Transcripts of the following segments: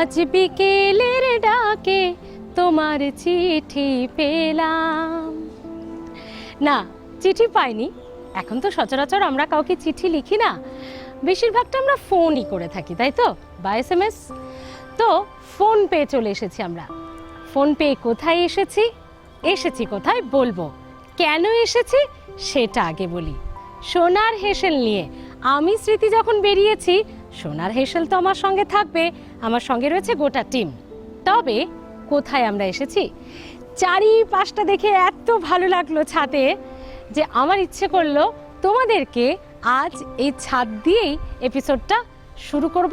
আজ বিকেলের ডাকে তোমার চিঠি পেলাম। না, চিঠি পাইনি। এখন তো সচরাচর আমরা কাউকে চিঠি লিখি না। বেশিরভাগটা আমরা ফোনই করে থাকি, তাই তো? বা এস এম এস। তো, ফোন পেয়ে চলে এসেছি আমরা। ফোন পেয়ে কোথায় এসেছি? এসেছি কোথায় বলব? কেন এসেছি? সেটা আগে বলি। সোনার হেসেল নিয়ে। আমি স্মৃতি যখন বেরিয়েছি সোনার হেসেল তো আমার সঙ্গে থাকবে, আমার সঙ্গে রয়েছে গোটা টিম। তবে কোথায় আমরা এসেছি? চারিপাশটা দেখে এত ভালো লাগল ছাদে যে আমার ইচ্ছে করল তোমাদেরকে আজ এই ছাদ দিয়েই এপিসোডটা শুরু করব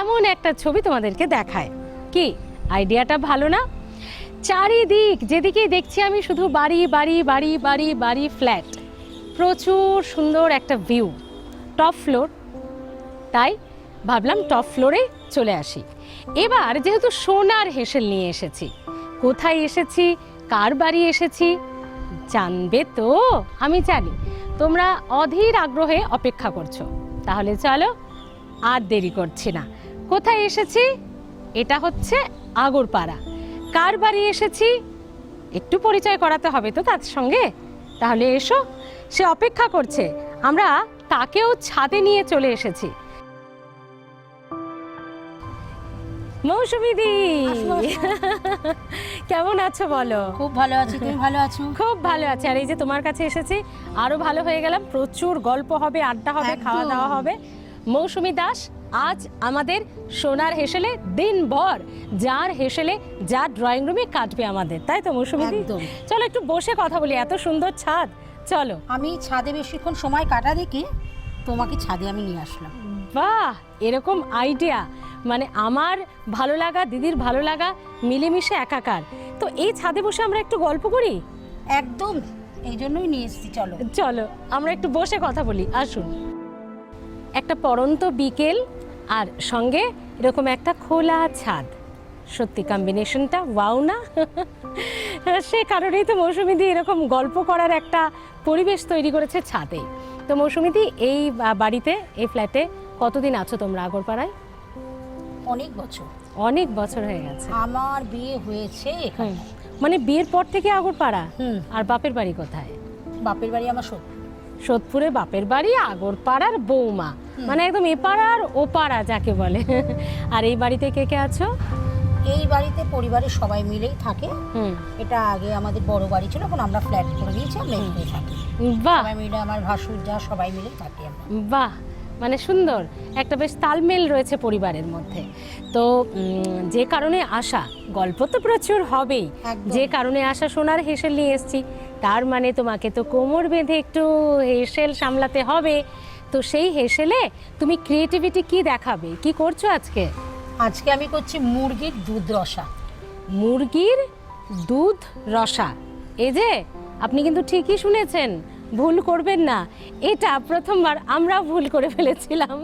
এমন একটা ছবি তোমাদেরকে দেখায়। কি? আইডিয়াটা ভালো না? চারিদিক যেদিকেই দেখছি আমি শুধু বাড়ি বাড়ি বাড়ি বাড়ি বাড়ি ফ্ল্যাট প্রচুর সুন্দর একটা ভিউ টপ ফ্লোর তাই ভাবলাম টপ ফ্লোরে চলে আসি। এবার যেহেতু সোনার হেসেল নিয়ে এসেছি, কোথায় এসেছি, কার বাড়ি এসেছি, জানবে তো, আমি জানি। তোমরা অধীর আগ্রহে অপেক্ষা করছ, তাহলে চলো আর দেরি করছি না। কোথায় এসেছি? এটা হচ্ছে আগরপাড়া। কার বাড়ি এসেছি? একটু পরিচয় করাতে হবে তো তার সঙ্গে। তাহলে এসো, সে অপেক্ষা করছে। আমরা তাকেও ছাদে নিয়ে চলে এসেছি। মৌসুমি দি। কেমন আছো বলো? খুব ভালো আছি তুমি ভালো আছো? খুব ভালো আছি। আর এই যে তোমার কাছে এসেছি আরও ভালো হয়ে গেলাম। প্রচুর গল্প হবে আড্ডা হবে খাওয়া দাওয়া হবে। মৌসুমি দাস আজ আমাদের সোনার হেসেলে দিনভর। যার হেসেলে যার ড্রয়িং রুমে কাটবে আমাদের। তাই তো মৌসুমি। চলো একটু বসে কথা বলি এত সুন্দর ছাদ। চলো। আমি ছাদে বেশিক্ষণ সময় কাটা দেখি তোমাকে ছাদে আমি নিয়ে আসলাম। বাহ! এরকম আইডিয়া মানে আমার ভালো লাগা দিদির ভালো লাগা মিলেমিশে একাকার। তো এই ছাদে বসে আমরা একটু গল্প করি? একদম। এই জন্যই নিয়ে এসেছি চলো। চলো আমরা একটু বসে কথা বলি আসুন। একটা পরন্ত বিকেল আর সঙ্গে এরকম একটা খোলা ছাদ। সত্যি কম্বিনেশনটা ওয়াও না? সে কারণেই তো মৌসুমিদি এরকম গল্প করার একটা পরিবেশ তৈরি করেছে ছাদে। তো মৌসুমিদি এই বাড়িতে এই ফ্ল্যাটে কতদিন আছো তোমরা আগরপাড়ায়? অনেক বছর। অনেক বছর হয়ে গেছে। আমার বিয়ে হয়েছে এখানে। মানে বিয়ের পর থেকে আগরপাড়া? আর বাপের বাড়ি কোথায়? বাপের বাড়ি আমার সত্যি সোদপুরে বাপের বাড়ি আগরপাড়ার বৌমা। মানে একদম এপাড়ার ওপাড়া যাকে বলে। আর এই বাড়িতে কে কে আছো? এই বাড়িতে পরিবারের সবাই মিলেই থাকে। এটা আগে আমাদের বড় বাড়ি ছিল এখন আমরা ফ্ল্যাট করে দিয়েছি আমরা এখানে থাকি। বাহ। সবাই মিলে আমার ভাসুর যা সবাই মিলেই থাকি আমরা। বাহ। মানে সুন্দর একটা বেশ তালমেল রয়েছে পরিবারের মধ্যে। তো যে কারণে আসা গল্প তো প্রচুর হবেই। যে কারণে আসা সোনার হেসেল নিয়ে এসেছি তার মানে তোমাকে তো কোমর বেঁধে একটু হেসেল সামলাতে হবে। তো সেই হেসেলে তুমি ক্রিয়েটিভিটি কি দেখাবে? কি করছ আজকে? আজকে আমি করছি মুরগির দুধ রসা। মুরগির দুধ রসা। এই যে আপনি কিন্তু ঠিকই শুনেছেন ভুল করবেন না। এটা প্রথমবার আমরা ভুল করে ফেলেছিলাম।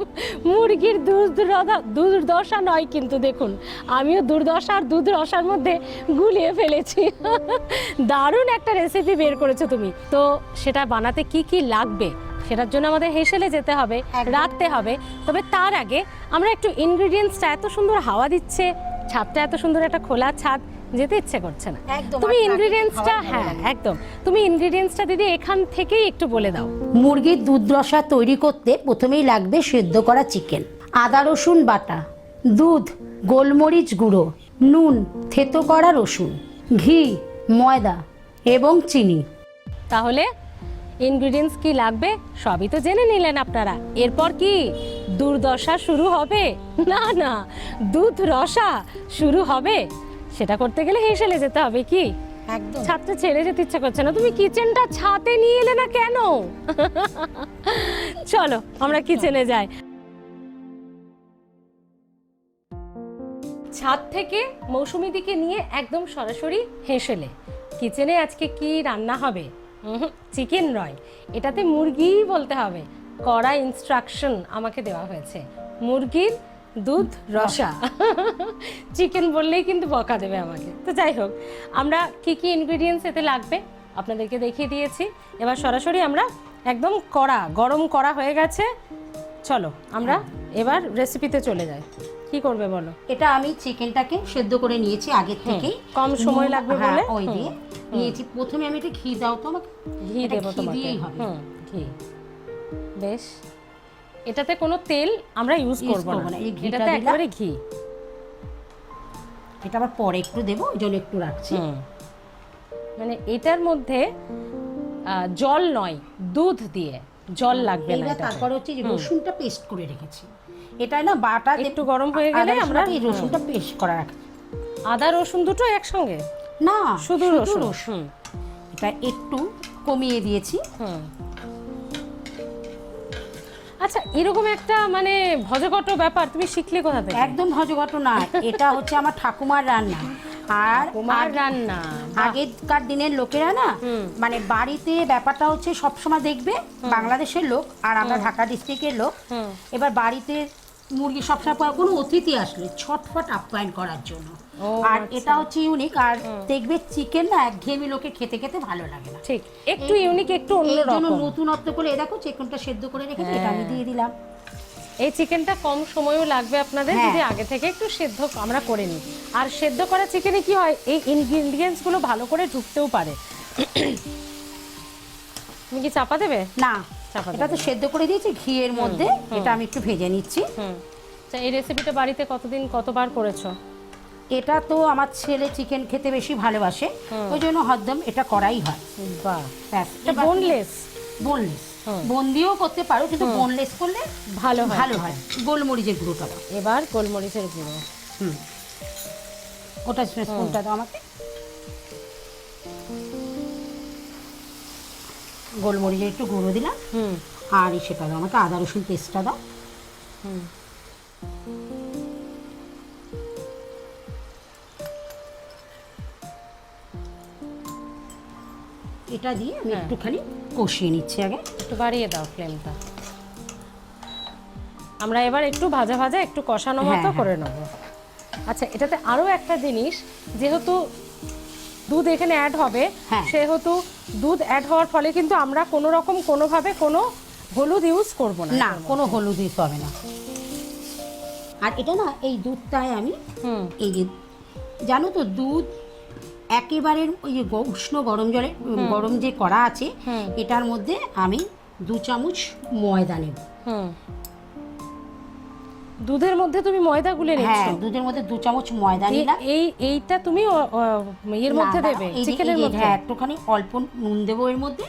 মুরগির দুধ দুর্দশা নয় কিন্তু দেখুন আমিও দুর্দশা আর দুধ রসার মধ্যে গুলিয়ে ফেলেছি। দারুণ একটা রেসিপি বের করেছ তুমি। তো সেটা বানাতে কি কি লাগবে সেটার জন্য আমাদের হেসেলে যেতে হবে রাখতে হবে। তবে তার আগে আমরা একটু ইনগ্রিডিয়েন্টসটা এত সুন্দর হাওয়া দিচ্ছে ছাদটা এত সুন্দর একটা খোলা ছাদ যেতে ইচ্ছে করছে না। তুমি ইনগ্রিডিয়েন্টসটা হ্যাঁ একদম। তুমি ইনগ্রিডিয়েন্টসটা দিদি এখান থেকেই একটু বলে দাও। মুরগির দুধ রসা তৈরি করতে প্রথমেই লাগবে সেদ্ধ করা চিকেন আদা রসুন বাটা দুধ গোলমরিচ গুঁড়ো নুন থেতো করা রসুন ঘি ময়দা এবং চিনি। তাহলে ইনগ্রিডিয়েন্টস কি লাগবে সবই তো জেনে নিলেন আপনারা। এরপর কি দুর্দশা শুরু হবে? না না দুধ রসা শুরু হবে। সেটা করতে গেলে হেসেলে যেতে হবে কি? একদম। ছাদটা ছেড়ে যেতে ইচ্ছা করছে না। তুমি কিচেনটা ছাতে নিয়ে এলে না কেন? চলো আমরা কিচেনে যাই। ছাদ থেকে মৌসুমি দিকে নিয়ে একদম সরাসরি হেসেলে কিচেনে আজকে কি রান্না হবে? চিকেন নয় এটাতে মুরগিই বলতে হবে। কড়া ইনস্ট্রাকশন আমাকে দেওয়া হয়েছে। মুরগির দুধ রসা। চিকেন বললেই কিন্তু বকা দেবে আমাকে। তো যাই হোক আমরা কি কি ইনগ্রিডিয়েন্টস এতে লাগবে আপনাদেরকে দেখিয়ে দিয়েছি। এবার সরাসরি আমরা একদম কড়া গরম করা হয়ে গেছে। চলো আমরা এবার রেসিপিতে চলে যাই। কি করবে বলো? এটা আমি চিকেনটাকে সেদ্ধ করে নিয়েছি আগের থেকেই। কম সময় লাগবে হ্যাঁ, বলে? ওই দিয়ে নিয়েছি। প্রথমে আমি এটা ঘি দাও তো আমাকে। ঘি দেবো তোমাকে। ঘি। বেশ। এটাতে কোনো তেল আমরা ইউজ করব না। এটাতে। একেবারে ঘি। এটা আবার পরে একটু দেবো ওই জন্য একটু রাখছি। মানে এটার মধ্যে জল নয় দুধ দিয়ে জল লাগবে না। তারপরে হচ্ছে যে রসুনটা পেস্ট করে রেখেছি। এটা না বাটা একটু গরম হয়ে গেলে আমরা এই রসুনটা পেস্ট করা রাখি আদা রসুন দুটো একসঙ্গে? না শুধু রসুন। এটা একটু কমিয়ে দিয়েছি। হুম। আচ্ছা এরকম একটা মানে ভজঘট ব্যাপার তুমি শিখলে কোথা থেকে? একদম ভজঘট না এটা হচ্ছে আমার ঠাকুমার রান্না। আর কুমার রান্না আগেকার দিনের লোকেরা না মানে বাড়িতে ব্যাপারটা হচ্ছে সবসময় দেখবে বাংলাদেশের লোক আর আমরা ঢাকা ডিস্ট্রিক্টের লোক। এবার বাড়িতে মুরগি সবসময় কোনো অতিথি আসলে ছটফট আপ্যায়ন করার জন্য। আর আচ্ছা। এটা হচ্ছে ইউনিক আর দেখবে চিকেন না একঘেয়েমি লোকে খেতে খেতে ভালো লাগে না। ঠিক একটু ইউনিক একটু অন্যরকম নতুনত্ব করে দেখো চিকেনটা সেদ্ধ করে রেখেছি এটা আমি দিয়ে দিলাম। এই চিকেনটা কম সময়ও লাগবে আপনাদের হ্যাঁ। যদি আগে থেকে একটু সেদ্ধ আমরা করে নিই। আর সেদ্ধ করা চিকেনে কি হয় এই ইনগ্রিডিয়েন্টসগুলো ভালো করে ঢুকতেও পারে। তুমি কি চাপা দেবে? না চাপা এটা তো সেদ্ধ করে দিয়েছি ঘিয়ের মধ্যে এটা আমি একটু ভেজে নিচ্ছি। হুম। এই রেসিপিটা বাড়িতে কতদিন কতবার করেছ? এটা তো আমার ছেলে চিকেন খেতে বেশি ভালোবাসে। ওই জন্য হরদম এটা করাই হয়। বাহ। ব্যাস বোনলেস বোনলেস। বোন দিয়েও করতে পারো কিন্তু বোনলেস করলে ভালো ভালো হয়। গোলমরিচের গুঁড়োটা এবার গোলমরিচের গুঁড়ো। হুম। ওটা স্পুনটা দাও আমাকে। গোলমরিচের একটু গুঁড়ো দিলাম। হুম। আর সেটা দাও আমাকে আদা রসুন পেস্টটা দাও। হুম। এটা দিয়ে আমি হ্যাঁ। একটুখানি কষিয়ে নিচ্ছি আগে একটু বাড়িয়ে দাও ফ্লেমটা আমরা এবার একটু ভাজা ভাজা একটু কষানো হ্যাঁ, মতো হ্যাঁ। করে নেব আচ্ছা এটাতে আরও একটা জিনিস যেহেতু দুধ এখানে অ্যাড হবে হ্যাঁ। সেহেতু দুধ অ্যাড হওয়ার ফলে কিন্তু আমরা কোনো রকম কোনোভাবে কোনো হলুদ ইউজ করব না না কোনো হলুদ ইউজ হবে না আর এটা না এই দুধটায় আমি এই যে জানো তো দুধ একেবারে ওই যে উষ্ণ গরম জলে গরম যে করা আছে এটার মধ্যে আমি দু চামচ ময়দা নেব। দুধের মধ্যে তুমি ময়দা গুলে হ্যাঁ দুধের মধ্যে দু চামচ ময়দা নিলাম। এই এইটা তুমি এর মধ্যে দেবে চিকেনের মধ্যে? হ্যাঁ একটুখানি অল্প নুন দেবো এর মধ্যে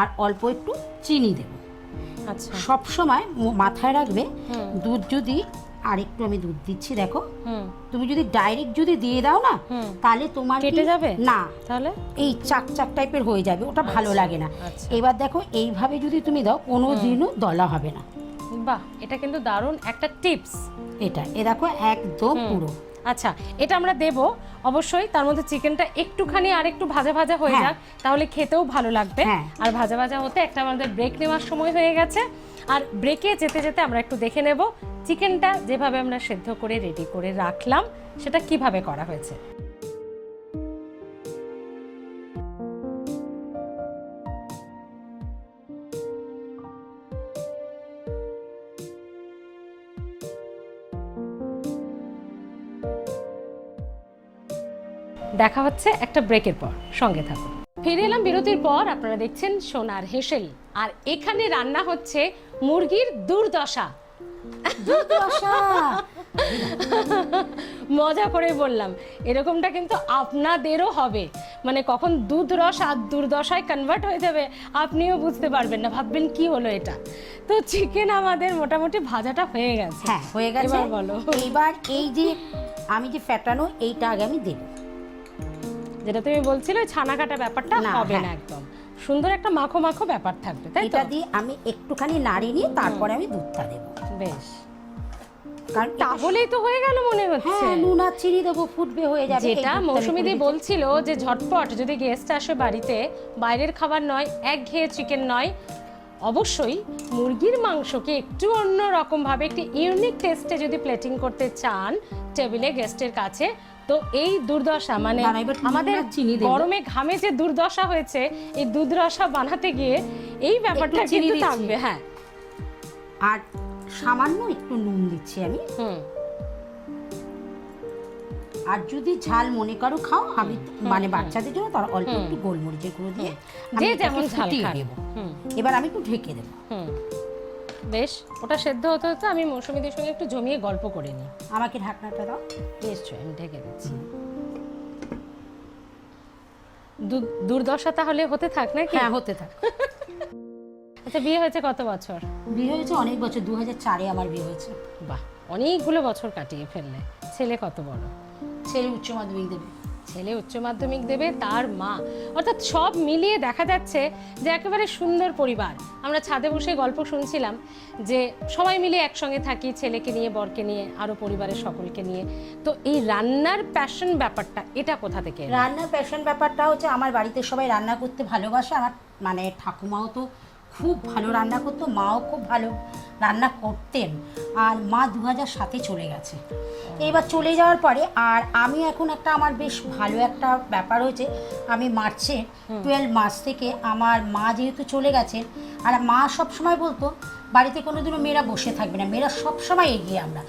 আর অল্প একটু চিনি দেবো। আচ্ছা। সব সময় মাথায় রাখবে দুধ যদি আর একটু আমি দুধ দিচ্ছি দেখো। তুমি যদি ডাইরেক্ট যদি দিয়ে দাও না তাহলে তোমার কেটে যাবে? না। তাহলে? এই চাক চাক টাইপের হয়ে যাবে ওটা ভালো লাগে না। আচ্ছা। এবার দেখো এইভাবে যদি তুমি দাও কোনো দিনও দলা হবে না। বাহ এটা কিন্তু দারুণ একটা টিপস এটা এ দেখো একদম পুরো। আচ্ছা এটা আমরা দেব। অবশ্যই তার মধ্যে চিকেনটা একটুখানি আর একটু ভাজা ভাজা হয়ে হ্যাঁ। যাক তাহলে খেতেও ভালো লাগবে। হ্যাঁ। আর ভাজা ভাজা হতে একটা আমাদের ব্রেক নেওয়ার সময় হয়ে গেছে। আর ব্রেকে যেতে যেতে আমরা একটু দেখে নেব চিকেনটা যেভাবে আমরা সেদ্ধ করে রেডি করে রাখলাম, সেটা কীভাবে করা হয়েছে। দেখা হচ্ছে একটা ব্রেকের পর, সঙ্গে থাকুন। ফিরে এলাম বিরতির পর আপনারা দেখছেন সোনার হেসেল। আর এখানে রান্না হচ্ছে মুরগির দুর্দশা। মজা করে বললাম এরকমটা কিন্তু আপনাদেরও হবে। মানে কখন দুধ রস আর দুর্দশায় কনভার্ট হয়ে যাবে আপনিও বুঝতে পারবেন না ভাববেন কি হলো এটা। তো চিকেন আমাদের মোটামুটি ভাজাটা হয়ে গেছে। হ্যাঁ হয়ে গেছে। এবার বলো। এইবার এই যে আমি যে ফ্যাটানো এইটা আগে আমি দেবো। যেটা তুমি বলছিলে ওই ছানা কাটা ব্যাপারটা হবে না হ্যাঁ। একদম। সুন্দর একটা মাখো মাখো ব্যাপার থাকবে তাই তো? এটা দিয়ে আমি একটুখানি নাড়িয়ে নিয়ে তারপরে আমি দুধটা দেবো। বেশ। কারণ তাহলেই তো হয়ে গেল মনে হচ্ছে। হ্যাঁ নুন আর চিনি দেবো ফুটবে হয়ে যাবে। যেটা মৌসুমিদি। বলছিল যে ঝটপট যদি গেস্ট আসে বাড়িতে বাইরের খাবার নয় এক ঘেয়ে চিকেন নয় অবশ্যই মুরগির মাংসকে একটু অন্য রকম ভাবে একটি ইউনিক টেস্টে যদি প্লেটিং করতে চান টেবিলে গেস্টের কাছে তো এই দুর্দশা মানে আমাদের চিনি গরমে ঘামে যে দুর্দশা হয়েছে এই দুর্দশা বানাতে গিয়ে এই ব্যাপারটা চিনি কিন্তু। থাকবে হ্যাঁ। আর সামান্য একটু নুন দিচ্ছি আমি। হুম। আর যদি ঝাল মনে করো খাও আমি মানে বাচ্চাদের জন্য তার অল্প একটু গোলমরিচের গুঁড়ো দিয়ে আমি যেমন ফুটিয়ে দেবো। এবার আমি একটু ঢেকে দেবো। বেশ ওটা সেদ্ধ হতে হতে আমি মৌসুমীদের সঙ্গে একটু জমিয়ে গল্প করে নিই। আমাকে ঢাকনাটা দাও। নিশ্চয়ই আমি ঢেকে দিচ্ছি। দুর্দশা তাহলে হতে থাক নাকি? হ্যাঁ হতে থাক। আচ্ছা বিয়ে হয়েছে কত বছর? বিয়ে হয়েছে অনেক বছর দু হাজার চারে আমার বিয়ে হয়েছে। বাহ অনেকগুলো বছর কাটিয়ে ফেললে। ছেলে কত বড়? ছেলে উচ্চ মাধ্যমিক দেবে। ছেলে উচ্চ মাধ্যমিক দেবে তার মা। অর্থাৎ সব মিলিয়ে দেখা যাচ্ছে যে একেবারে সুন্দর পরিবার। আমরা ছাদে বসে গল্প শুনছিলাম যে সবাই মিলে একসঙ্গে থাকি ছেলেকে নিয়ে বরকে নিয়ে আরও পরিবারের সকলকে নিয়ে। তো এই রান্নার প্যাশন ব্যাপারটা এটা কোথা থেকে রান্নার প্যাশন ব্যাপারটা হচ্ছে আমার বাড়িতে সবাই রান্না করতে ভালোবাসে। আমার মানে ঠাকুমাও তো খুব ভালো রান্না করতো মাও খুব ভালো রান্না করতেন। আর মা দু হাজার সাতে চলে গেছে। এবার চলে যাওয়ার পরে আর আমি এখন একটা আমার বেশ ভালো একটা ব্যাপার হয়েছে আমি মার্চে টুয়েলভ মার্চ থেকে আমার মা যেহেতু চলে গেছে আর মা সবসময় বলতো বাড়িতে কোনোদিনও মেয়েরা বসে থাকবে না মেয়েরা সবসময় এগিয়ে আমরা।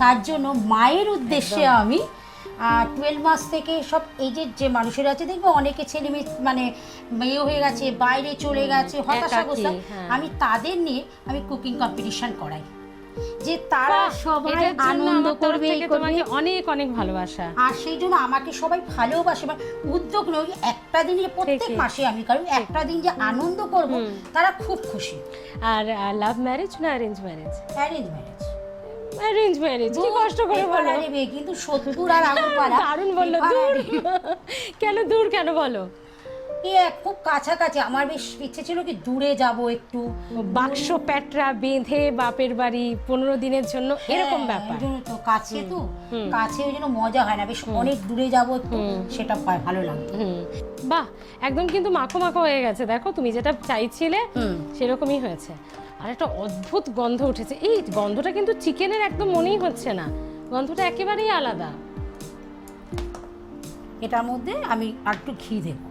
তার জন্য মায়ের উদ্দেশ্যে আমি টুয়েলভ মাস থেকে সব এজের যে মানুষেরা আছে দেখব অনেকে ছেলে মেয়ে মানে মেয়ে হয়ে গেছে বাইরে চলে গেছে হতাশাগ্রস্ত হ্যাঁ। আমি তাদের নিয়ে আমি কুকিং কম্পিটিশন করাই। যে তারা সবাই আনন্দ করবে। তোমাকে অনেক অনেক ভালোবাসা। আর সেই জন্য আমাকে সবাই ভালোবাসে মানে উদ্যোগ নয় একটা দিনে প্রত্যেক মাসে আমি কারণ একটা দিন যে আনন্দ করব তারা খুব খুশি। আর লাভ ম্যারেজ না arrange marriage arrange marriage arrange marriage কি কষ্ট করে বলো। কিন্তু সত্তর আর আগরপাড়া দারুণ বলল দূর। কেন দূর কেন বলো? খুব কাছাকাছি আমার বেশ ইচ্ছে ছিল কি দূরে যাব একটু। বাক্স প্যাটরা বেঁধে বাপের বাড়ি পনেরো দিনের জন্য এরকম হ্যাঁ, ব্যাপার তো কাছে তো কাছে ওই জন্য মজা হয় না বেশ অনেক দূরে যাব একটু সেটা ভালো লাগতো। বাহ একদম কিন্তু মাখো মাখো হয়ে গেছে দেখো তুমি যেটা চাইছিলে। সেরকমই হয়েছে। আর একটা অদ্ভুত গন্ধ উঠেছে। এই গন্ধটা কিন্তু চিকেনের একদম মনেই হচ্ছে না। গন্ধটা একেবারেই আলাদা। এটার মধ্যে আমি আর একটু ঘি দেবো।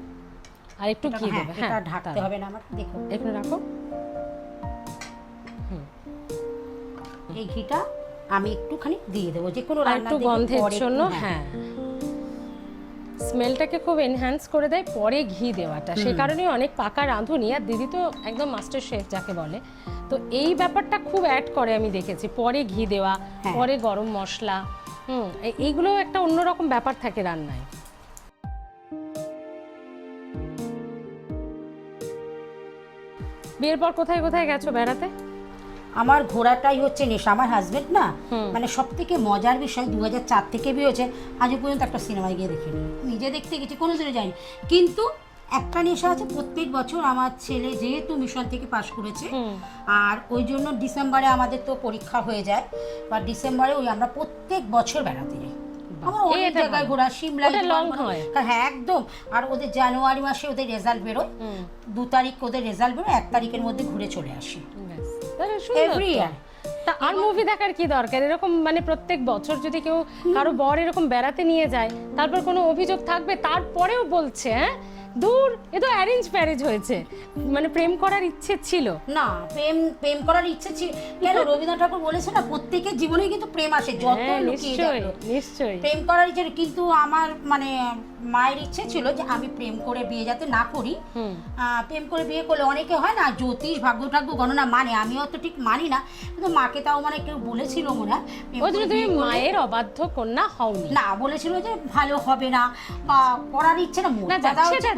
আর একটু ঘি দেব হ্যাঁ, এটা হ্যাঁ ঢাকতে হবে না আমার দেখো এখানে রাখো। এই ঘিটা আমি একটুখানি দিয়ে দেবো যে কোনো রান্না একটু গন্ধের জন্য হ্যাঁ। স্মেলটাকে খুব এনহ্যান্স করে দেয় পরে ঘি দেওয়াটা। সে কারণে অনেক পাকা রাঁধুনি আর দিদি তো একদম মাস্টার শেফ যাকে বলে। তো এই ব্যাপারটা খুব অ্যাড করে আমি দেখেছি। পরে ঘি দেওয়া হ্যাঁ। পরে গরম মশলা হুম এইগুলো একটা অন্যরকম ব্যাপার থাকে রান্নায়। বিয়ের পর কোথায় কোথায় গেছো বেড়াতে? আমার ঘোরাটাই হচ্ছে নেশা। আমার হাজবেন্ড না মানে সব থেকে মজার বিষয় দু হাজার চার থেকে বিয়ে হয়েছে আজও পর্যন্ত একটা সিনেমায় গিয়ে দেখিনি। নিজে দেখতে গেছি কোনো দিনও যাইনি। কিন্তু একটা নেশা আছে প্রত্যেক বছর আমার ছেলে যেহেতু মিশন থেকে পাশ করেছে আর ওই জন্য ডিসেম্বরে আমাদের তো পরীক্ষা হয়ে যায় বা ডিসেম্বরে ওই আমরা প্রত্যেক বছর বেড়াতে যাই। আমার অনেক জায়গায় ঘোরা সিমলা ওটা long হয়। একদম। আর ওদের জানুয়ারি মাসে ওদের রেজাল্ট বেরোয়। দু তারিখ ওদের রেজাল্ট বেরোয় এক তারিখের মধ্যে ঘুরে চলে আসি। তো। আর মুভি দেখার কি দরকার? এরকম মানে প্রত্যেক বছর যদি কেউ কারও বর এরকম বেড়াতে নিয়ে যায় তারপর কোনো অভিযোগ থাকবে তারপরেও বলছে হ্যাঁ? দূর এ তো অ্যারেঞ্জ ম্যারেজ হয়েছে। মানে প্রেম করার ইচ্ছে ছিল। না প্রেম প্রেম করার ইচ্ছে ছিল কেন? রবীন্দ্রনাথ ঠাকুর বলেছে না প্রত্যেকের জীবনে কিন্তু প্রেম আসে যত হ্যাঁ লুকিয়ে নিশ্চয়ই। প্রেম করার ইচ্ছে কিন্তু আমার মানে মায়ের ইচ্ছে ছিল যে আমি প্রেম করে বিয়ে যাতে না করি। প্রেম করে বিয়ে করলে অনেকে হয় না জ্যোতিষ ভাগ্য ঠাগ্য গণনা মানে আমিও তো ঠিক মানি না কিন্তু মাকে তাও মানে কেউ বলেছিল মনে তুমি মায়ের অবাধ্য কন্যা হওনি। না বলেছিল যে ভালো হবে না বা করার ইচ্ছে না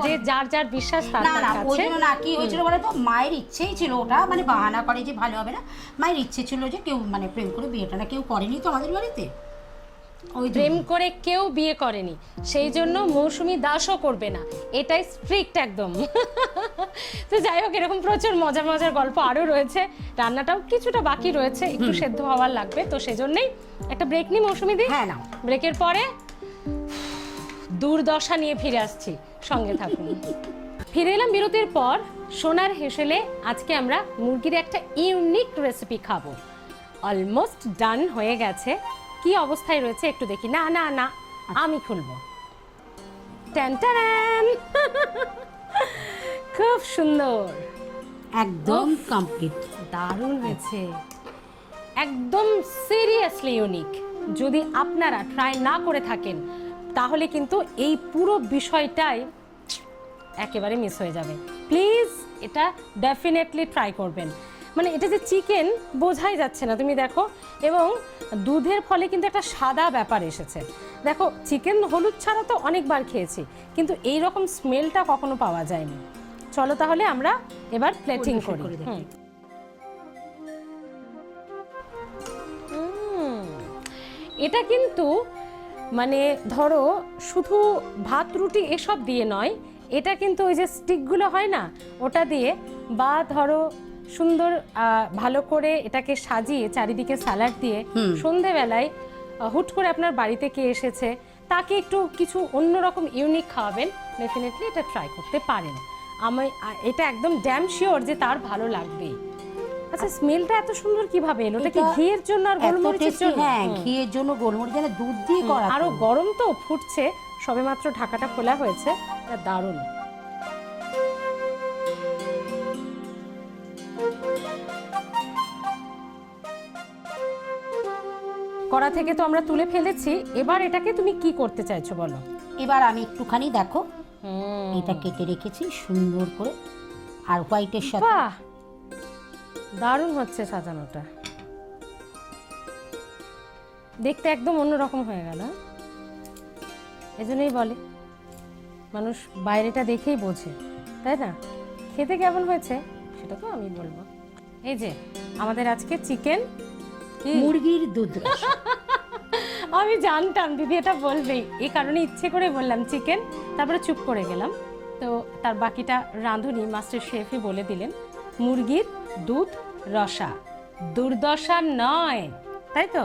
না যে যার যার বিশ্বাস তার না না ওই জন্য না কি হয়েছিল বলে তো? মায়ের ইচ্ছেই ছিল ওটা মানে বাহানা করে যে ভালো হবে না। মায়ের ইচ্ছে ছিল যে কেউ মানে প্রেম করে বিয়েটা না কেউ করেনি তো আমাদের বাড়িতে? ওই প্রেম করে কেউ বিয়ে করেনি। সেই জন্য মৌসুমি দাসও করবে না। এটাই স্ট্রিক্ট একদম। তো যাই হোক এরকম প্রচুর মজার মজার গল্প আরও রয়েছে। রান্নাটাও কিছুটা বাকি রয়েছে একটু সেদ্ধ হওয়ার লাগবে। তো সেজন্যই একটা ব্রেক নিই মৌসুমি দি। হ্যাঁ নাও। ব্রেকের পরে দুর্দশা নিয়ে ফিরে আসছি। সঙ্গে থাকুন। ফিরে এলাম বিরতির পর। সোনার হেসেলে আজকে আমরা মুরগির একটা ইউনিক রেসিপি খাব। অলমোস্ট ডান হয়ে গেছে। কি অবস্থায় রয়েছে একটু দেখি। না না না আমি খুলবো। খুব সুন্দর। একদম কমপ্লিট দারুণ হয়েছে। একদম সিরিয়াসলি ইউনিক যদি আপনারা ট্রাই না করে থাকেন তাহলে কিন্তু এই পুরো বিষয়টাই একেবারে মিস হয়ে যাবে। প্লিজ এটা ডেফিনেটলি ট্রাই করবেন। মানে এটা যে চিকেন বোঝাই যাচ্ছে না তুমি দেখো এবং দুধের ফলে কিন্তু একটা সাদা ব্যাপার এসেছে। দেখো চিকেন হলুদ ছাড়া তো অনেকবার খেয়েছি কিন্তু এই রকম স্মেলটা কখনো পাওয়া যায়নি। চলো তাহলে আমরা এবার প্লেটিং করি। এটা কিন্তু মানে ধরো শুধু ভাত রুটি এসব দিয়ে নয় এটা কিন্তু ওই যে স্টিকগুলো হয় না ওটা দিয়ে বা ধরো সুন্দর ভালো করে এটাকে সাজিয়ে চারিদিকে স্যালাড দিয়ে। সন্ধেবেলায় হুট করে আপনার বাড়িতে কে এসেছে তাকে একটু কিছু অন্যরকম ইউনিক খাওয়াবেন ডেফিনেটলি এটা ট্রাই করতে পারেন আমি এটা একদম ড্যাম শিওর যে তার ভালো লাগবেই আচ্ছা স্মেলটা এত সুন্দর কীভাবে এলো? এটা কি ঘিয়ের জন্য আর গোলমরিচের জন্য? হ্যাঁ। ঘিয়ের জন্য গোলমরিচ যেন দুধ দিয়ে করা আরও গরম তো ফুটছে। সবেমাত্র ঢাকাটা খোলা হয়েছে। এটা দারুণ। কড়া থেকে তো আমরা তুলে ফেলেছি। এবার এটাকে তুমি কি করতে চাইছো বলো? এবার আমি একটুখানি দেখো। এটা কেটে রেখেছি সুন্দর করে। আর হোয়াইটের সাথে দারুণ হচ্ছে সাজানোটা। দেখতে একদম অন্যরকম হয়ে গেল হ্যাঁ? এজন্যই বলে মানুষ বাইরেটা দেখেই বোঝে তাই না? খেতে কেমন হয়েছে সেটা তো আমি বলব। এই যে আমাদের আজকে চিকেন মুরগির দুধ আমি জানতাম দিদি এটা বলবেই এই কারণে ইচ্ছে করে বললাম চিকেন তারপরে চুপ করে গেলাম। তো তার বাকিটা রাঁধুনি মাস্টার শেফই বলে দিলেন মুরগির দুধ রসা। দুর্দশা নয় তাই তো?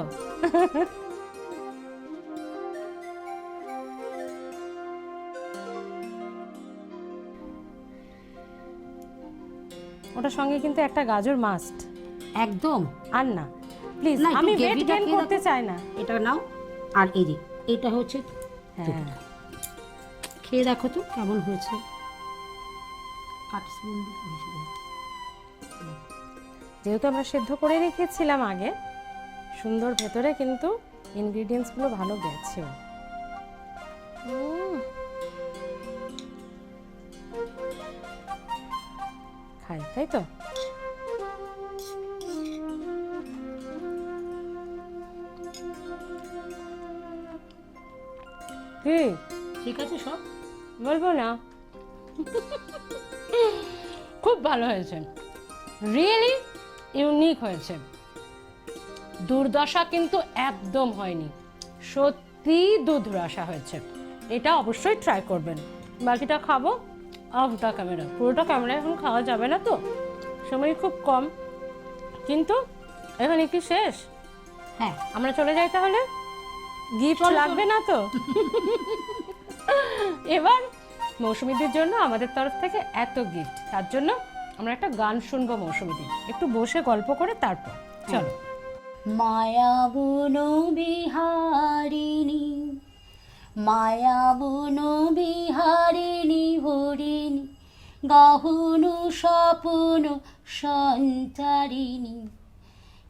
ওটার সঙ্গে কিন্তু একটা গাজর মাস্ট একদম। আর না। প্লিজ আমি ওয়েট গেইন করতে চাই না। এটা নাও আর এই যে এটা হচ্ছে হ্যাঁ। খেয়ে দেখো তো কেমন হয়েছে। হয়েছে যেহেতু আমরা সেদ্ধ করে রেখেছিলাম আগে সুন্দর ভেতরে কিন্তু ইনগ্রিডিয়েন্টসগুলো ভালো গেছেও উম। খাই তাই তো? কি? ঠিক আছে সব? বলব না। খুব ভালো হয়েছে। রিয়েলি ইউনিক হয়েছে। দুর্দশা কিন্তু একদম হয়নি। সত্যি রসা হয়েছে। এটা অবশ্যই ট্রাই করবেন। বাকিটা খাব। অফ দ্য ক্যামেরা পুরোটা ক্যামেরা এখন খাওয়া যাবে না তো? সময় খুব কম। কিন্তু এখানে কি শেষ? হ্যাঁ আমরা চলে যাই তাহলে? গিফট লাগবে না তো? এবার মৌসুমীদের জন্য আমাদের তরফ থেকে এত গিফট তার জন্য আমরা একটা গান শুনব মৌসুমীদের একটু বসে গল্প করে তারপর। চলো। মায়াবন বিহারিণী মায়াবন বিহারিণী হরিণী, গহন স্বপন সঞ্চারিণী।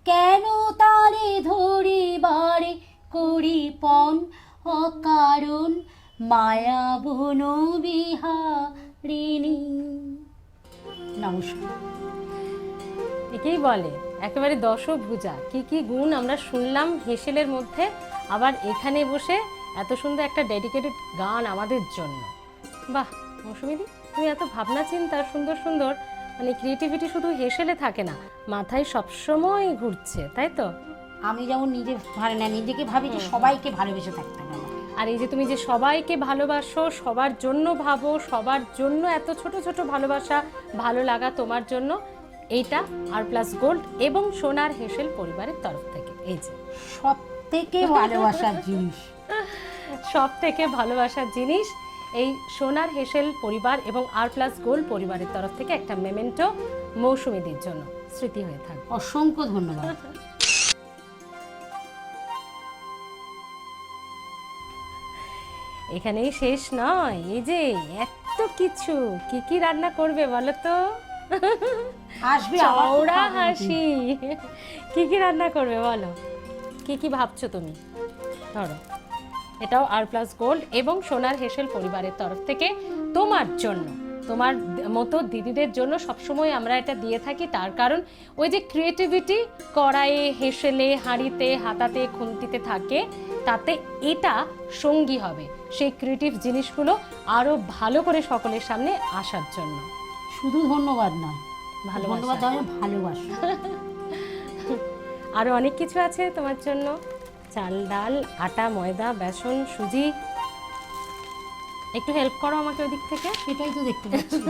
কেন তারে ধরিবারে করিপন অকারণ? মায়াবন বিহারিণী। নমস্কার। একেই বলে একেবারে দশভুজা। কি কি গুণ আমরা শুনলাম হেসেলের মধ্যে আবার এখানে বসে এত সুন্দর একটা ডেডিকেটেড গান আমাদের জন্য। বাহ মৌসুমিদি তুমি এত ভাবনা চিন্তা সুন্দর সুন্দর মানে ক্রিয়েটিভিটি শুধু হেসেলে থাকে না মাথায় সবসময় ঘুরছে তাই তো? আমি যেমন নিজে ভালো না নিজেকে ভাবি যে সবাইকে ভালোবেসে থাকতে হবে। আর এই যে তুমি যে সবাইকে ভালোবাসো সবার জন্য ভাবো সবার জন্য এত ছোট ছোট ভালোবাসা ভালো লাগা তোমার জন্য এইটা আর প্লাস গোল্ড এবং সোনার হেসেল পরিবারের তরফ থেকে। এই যে। সব থেকে ভালোবাসার জিনিস। সব থেকে ভালোবাসার জিনিস এই সোনার হেসেল পরিবার এবং আর প্লাস গোল্ড পরিবারের তরফ থেকে একটা মেমেন্টো মৌসুমীদের জন্য স্মৃতি হয়ে থাকবে। অসংখ্য ধন্যবাদ। এখানেই শেষ নয়। এই যে এত কিছু। কি কি রান্না করবে বলো তো? আসবে চওড়া হাসি। কি কি রান্না করবে বলো? কি কি ভাবছ তুমি? ধরো এটাও আর প্লাস গোল্ড এবং সোনার হেসেল পরিবারের তরফ থেকে তোমার জন্য। তোমার মতো দিদিদের জন্য সবসময় আমরা এটা দিয়ে থাকি। তার কারণ ওই যে ক্রিয়েটিভিটি কড়াইয়ে হেসেলে হাঁড়িতে হাতাতে খুন্তিতে থাকে তাতে এটা সঙ্গী হবে। সেই ক্রিয়েটিভ জিনিসগুলো আরও ভালো করে সকলের সামনে আসার জন্য। শুধু ধন্যবাদ নয় ভালোবাসা। ধন্যবাদ ভালোবাসা। আরও অনেক কিছু আছে তোমার জন্য। চাল ডাল আটা ময়দা বেসন সুজি। একটু হেল্প করো আমাকে ওদিক থেকে। সেটাই তো দেখতে পাচ্ছি।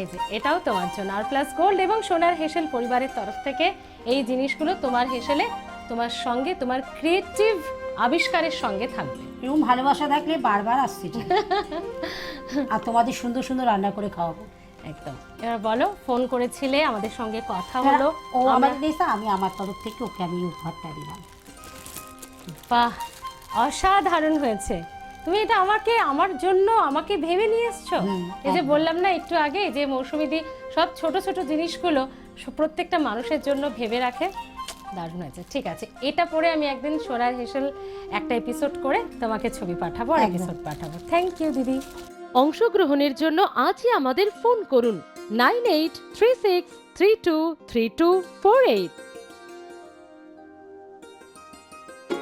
এই যে এটাও তোমার জন্য। আর প্লাস গোল্ড এবং সোনার হেসেল পরিবারের তরফ থেকে এই জিনিসগুলো তোমার হেসেলে তোমার সঙ্গে তোমার ক্রিয়েটিভ আবিষ্কারের সঙ্গে থাকবে। এরকম ভালোবাসা থাকলে বারবার আসছে আর তোমাদের সুন্দর সুন্দর রান্না করে খাওয়াবো একদম। এবার বলো ফোন করেছিলে আমাদের সঙ্গে কথা হলো। ও আমাদের দিয়েছে আমি আমার তরফ থেকে ওকে আমি উপহারটা দিলাম। বাহ অসাধারণ হয়েছে। তুমি এটা আমাকে আমার জন্য আমাকে ভেবে নিয়ে এসছো? এই যে বললাম না একটু আগে যে মৌসুমিদি সব ছোট ছোট জিনিসগুলো প্রত্যেকটা মানুষের জন্য ভেবে রাখে। দারুণ হয়েছে। ঠিক আছে এটা পরে আমি একদিন সোনার হেসেল একটা এপিসোড করে তোমাকে ছবি পাঠাবো আর এপিসোড পাঠাবো। থ্যাংক ইউ দিদি। অংশগ্রহণের জন্য আজই আমাদের ফোন করুন nine eight three six three two three two four eight.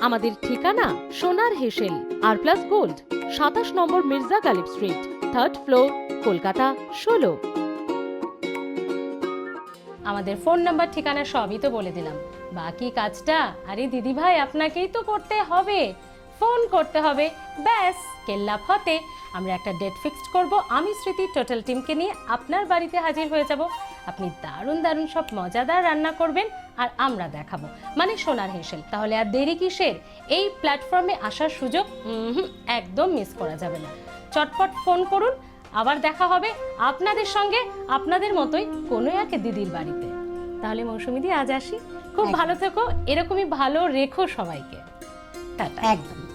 আমাদের ঠিকানা সোনার হেসেল আর প্লাস গোল্ড সাতাশ নম্বর Mirza Ghalib street third floor Kolkata ষোলো। আমাদের ফোন নাম্বার, ঠিকানা সবই তো বলে দিলাম। বাকি কাজটা, আরে দিদি ভাই, আপনাকেই তো করতে হবে। ফোন করতে হবে। ব্যাস, কেল্লা ফতে। আমরা একটা ডেট ফিক্সড করব। আমি, স্মৃতি টোটাল টিমকে নিয়ে আপনার বাড়িতে হাজির হয়ে যাব। আপনি দারুণ দারুণ সব মজাদার রান্না করবেন আর আমরা দেখাবো। মানে সোনার হেসেল। তাহলে আর দেরি কিসের? এই প্ল্যাটফর্মে আসার সুযোগ একদম মিস করা যাবে না। চটপট ফোন করুন। আবার দেখা হবে আপনাদের সঙ্গে আপনাদের মতোই কোনো এক দিদির বাড়িতে। তাহলে মৌসুমিদি আজ আসি। খুব ভালো থেকো। এরকমই ভালো রেখো সবাইকে। টাটা। একদম।